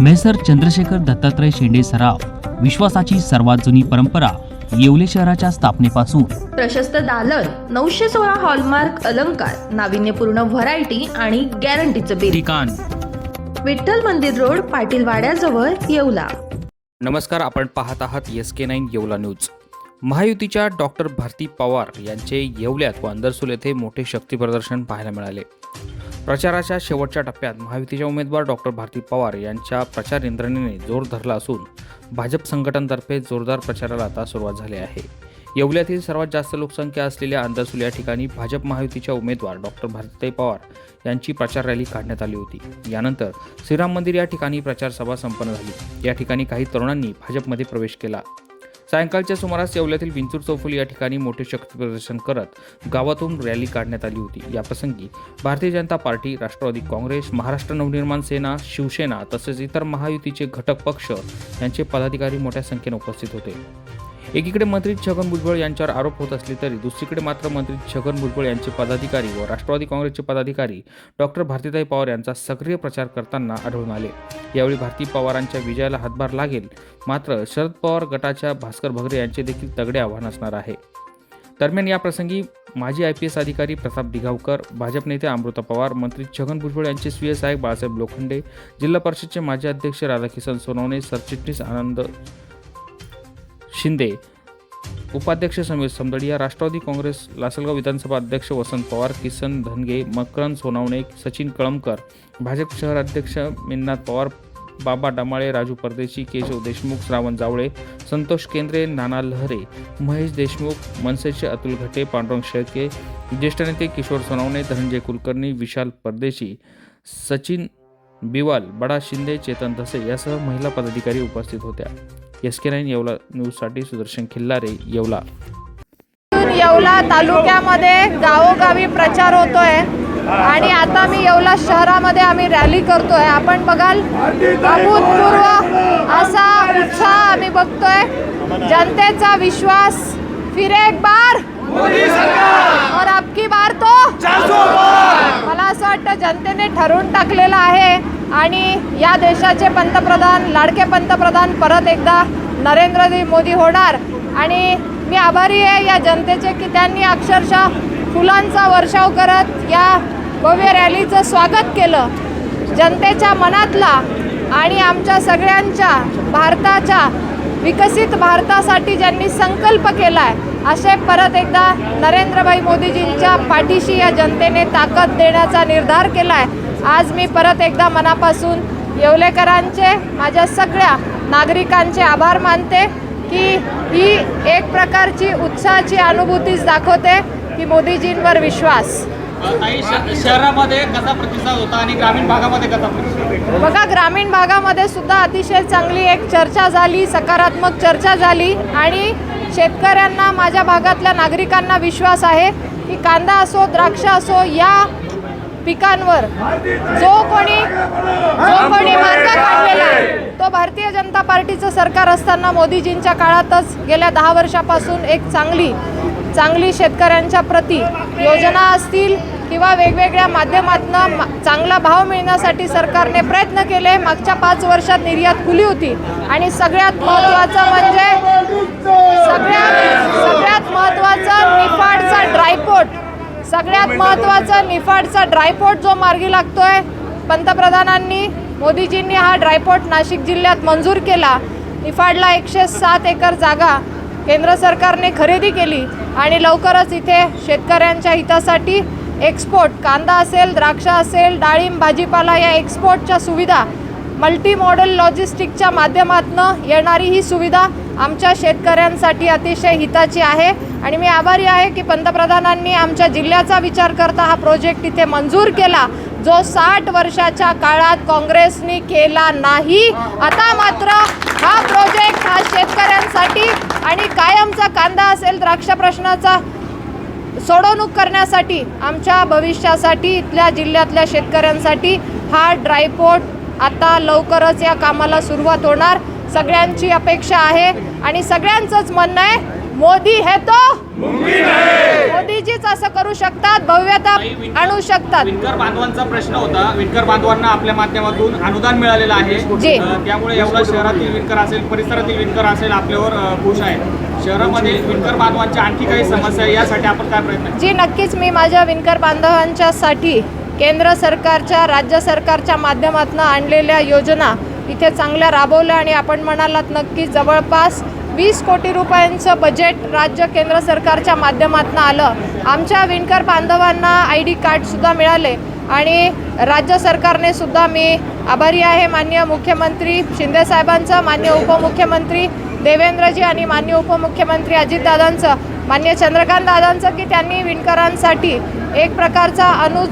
Measure Chandrashekhar Dattatray शेंडे सराव विश्वासाची सर्वात जुनी परंपरा येवले शहराच्या स्थापनेपासून. प्रशस्त दालन नऊशे सोळा हॉलमार्क अलंकार नाविन्यपूर्ण व्हरायटी आणि गॅरंटीचं बिल ठिकाण. विठ्ठल मंदिर रोड पाटील वाड्याजवळ येवला. नमस्कार आपण पाहत आहात S K nine Yeola news महायुतीच्या डॉक्टर भारती पवार यांचे येवल्यात व अंदरसूल येथे मोठे शक्ती प्रदर्शन पाहायला मिळाले. प्रचाराच्या शेवटच्या टप्प्यात महायुतीच्या उमेदवार डॉक्टर भारती पवार यांच्या प्रचार यंत्रणेने जोर धरला असून भाजप संघटनातर्फे जोरदार प्रचाराला आता सुरुवात झाली आहे. येवल्यातील सर्वात जास्त लोकसंख्या असलेल्या अंदरसूल या ठिकाणी भाजप महायुतीच्या उमेदवार डॉक्टर भारती पवार यांची प्रचार रॅली काढण्यात आली होती. यानंतर श्रीराम मंदिर या ठिकाणी प्रचारसभा संपन्न झाली. या ठिकाणी काही तरुणांनी भाजपमध्ये प्रवेश केला. सायंकाळच्या सुमारास येवल्यातील विंचूर चौफुली या ठिकाणी मोठे शक्ती प्रदर्शन करत गावातून रॅली काढण्यात आली होती. याप्रसंगी भारतीय जनता पार्टी राष्ट्रवादी काँग्रेस महाराष्ट्र नवनिर्माण सेना शिवसेना तसेच इतर महायुतीचे घटक पक्ष यांचे पदाधिकारी मोठ्या संख्येने उपस्थित होते. एकीकडे मंत्री छगन भुजबळ यांच्यावर आरोप होत असले तरी दुसरीकडे मात्र मंत्री छगन भुजबळ यांचे पदाधिकारी व राष्ट्रवादी काँग्रेसचे पदाधिकारी डॉक्टर भारतीताई पवार यांचा सक्रिय प्रचार करताना आढळून आले. यावेळी भारती पवारांच्या विजयाला हातभार लागेल मात्र शरद पवार गटाच्या भास्कर भगरे यांचे देखील तगडे आव्हान असणार आहे. दरम्यान या प्रसंगी माजी आय पी एस अधिकारी प्रताप दिघावकर भाजप नेते अमृता पवार मंत्री छगन भुजबळ यांचे स्वीय साहेब बाळासाहेब लोखंडे जिल्हा परिषदचे माजी अध्यक्ष राधाकिशन सोनवणे सरचिटणीस आनंद शिंदे उपाध्यक्ष समीर समदडिया राष्ट्रवादी काँग्रेस लासलगाव विधानसभा अध्यक्ष वसंत पवार किसन धनगे मकरंद सोनावणे सचिन कळमकर भाजप शहराध्यक्ष मिन्नाथ पवार बाबा डमाळे राजू परदेशी केशव देशमुख श्रावण जावळे संतोष केंद्रे नाना लहरे महेश देशमुख मनसेचे अतुल घटे पांडुरंग शेळके ज्येष्ठ नेते किशोर सोनवणे धनंजय कुलकर्णी विशाल परदेशी सचिन बिवाल बडा शिंदे चेतन धसे यासह महिला पदाधिकारी उपस्थित होत्या. एस के नाईन येवला न्यूजसाठी सुदर्शन खिल्लारे येवला. येवला तालुक्यामध्ये गावोगावी प्रचार होतोय आणि आता मी येवला शहरामध्ये आम्ही रॅली करतोय. आपण बघाल अभूतपूर्व असा उत्साह आम्ही बघतोय. जनतेचा विश्वास फिर एक बार. और अबकी बार तो जनतेने ठरवून टाकलेलं आहे आणि या देशाचे पंतप्रधान लाडके पंतप्रधान परत एकदा नरेंद्र मोदी होणार. आणि मी आभारी आहे या जनतेचे की त्यांनी अक्षरशः फुलांचा वर्षाव करत या भव्य रॅलीचं स्वागत केलं. जनतेच्या मनातला आणि आमच्या सगळ्यांच्या भारताच्या विकसित भारतासाठी ज्यांनी संकल्प केला आहे असे परत एकदा नरेंद्रभाई मोदीजींच्या पाठीशी या जनतेने ताकद देण्याचा निर्धार केला आहे आज मी परत एकदा मनापासून येवलेकरांचे माझ्या सगळ्या नागरिकांचे आभार मानते की ही एक प्रकारची उत्साहाची अनुभूतीच दाखवते की मोदीजींवर विश्वास. शहरामध्ये कसा प्रतिसाद होता आणि ग्रामीण भागामध्ये कसा प्रतिसाद बघा ग्रामीण भागामध्ये सुद्धा अतिशय चांगली एक चर्चा झाली सकारात्मक चर्चा झाली आणि शेतकऱ्यांना माझ्या भागातल्या नागरिकांना विश्वास आहे की कांदा असो द्राक्ष असो या पिकांवर जो कोणी जो कोणी मार्ग काढलेला आहे तो भारतीय जनता पार्टीचं सरकार असताना मोदीजींच्या काळातच गेल्या दहा वर्षापासून एक चांगली चांगली शेतकऱ्यांच्या प्रती योजना असतील किंवा वेगवेगळ्या माध्यमातून चांगला भाव मिळण्यासाठी सरकारने प्रयत्न केले. मागच्या पाच वर्षात निर्यात खुली होती. आणि सगळ्यात महत्त्वाचं म्हणजे सगळ्यात सगळ्यात महत्त्वाचं निफाडचा ड्रायपोर्ट सगळ्यात महत्त्वाचा निफाडचा ड्रायपोर्ट जो मार्गी लागतोय पंतप्रधानांनी मोदीजींनी हा ड्रायपोर्ट नाशिक जिल्ह्यात मंजूर केला. निफाडला एकशे सात एकर जागा. केंद्र सरकारने खरेदी केली आणि लवकरच इथे शेतकऱ्यांच्या हितासाठी एक्सपोर्ट कांदा असेल द्राक्ष असेल डाळिंब भाजीपाला या एक्सपोर्टच्या सुविधा मल्टी मॉडेल लॉजिस्टिकच्या माध्यमातून येणारी ही सुविधा आमच्या शेतकऱ्यांसाठी अतिशय हिताची आहे. आणि मी आभारी आहे की पंतप्रधानांनी आमच्या जिल्ह्याचा विचार करता हा प्रोजेक्ट इथे मंजूर केला जो साठ वर्षाच्या काळात काँग्रेसनी केला नाही. आता मात्र हा प्रोजेक्ट हा शेतकऱ्यांसाठी आणि कायमचा कांदा असेल द्राक्ष प्रश्नाचा सोडवणूक करण्यासाठी आमच्या भविष्यासाठी इथल्या जिल्ह्यातल्या शेतकऱ्यांसाठी हा ड्रायपोर्ट आता लवकरच या कामाला सुरुवात होणार. सगळ्यांची अपेक्षा आहे आणि सगळ्यांचंच म्हणणं आहे मोदी हे तो मोदीजीच असं करू शकतात भव्यता आणू शकतात. विणकर बांधवांचा प्रश्न होता. विणकर बांधवांना आपल्या माध्यमातून अनुदान मिळालेलं आहे. त्यामुळे एवढा शहरातील विणकर असेल परिसरातील विणकर असेल आपल्यावर खुश आहे. शहरामध्ये विणकर बांधवांच्या आणखी काही समस्या यासाठी आपण काय प्रयत्न जी नक्कीच मी माझ्या विणकर बांधवांच्यासाठी केंद्र सरकारच्या राज्य सरकारच्या माध्यमातून आणलेल्या योजना इथे चांगल्या राबवल्या आणि आपण म्हणालात नक्की जवळपास वीस कोटी रुपयांचं बजेट राज्य केंद्र सरकारच्या माध्यमातून आलं. आमच्या विणकर बांधवांना आय डी कार्डसुद्धा मिळाले. आणि राज्य सरकारने सुद्धा मी आभारी आहे. मान्य मुख्यमंत्री शिंदेसाहेबांचं मान्य उपमुख्यमंत्री देवेंद्रजी आणि मान्य उपमुख्यमंत्री अजितदादांचं मान्य चंद्रकांत दादांचं की त्यांनी विणकरांसाठी एक प्रकारचा अनु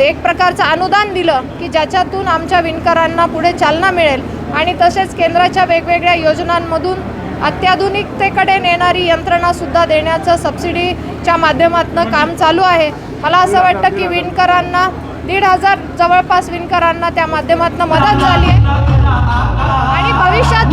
एक प्रकारचं अनुदान दिलं की ज्याच्यातून आमच्या विणकरांना पुढे चालना मिळेल. आणि तसेच केंद्राच्या वेगवेगळ्या योजनांमधून अत्याधुनिकतेकडे नेणारी यंत्रणासुद्धा देण्याचं सबसिडीच्या माध्यमातून काम चालू आहे. मला असं वाटतं की विणकरांना दीड हजार जवळपास विणकरांना त्या माध्यमातून मदत झाली आहे. आणि भविष्यात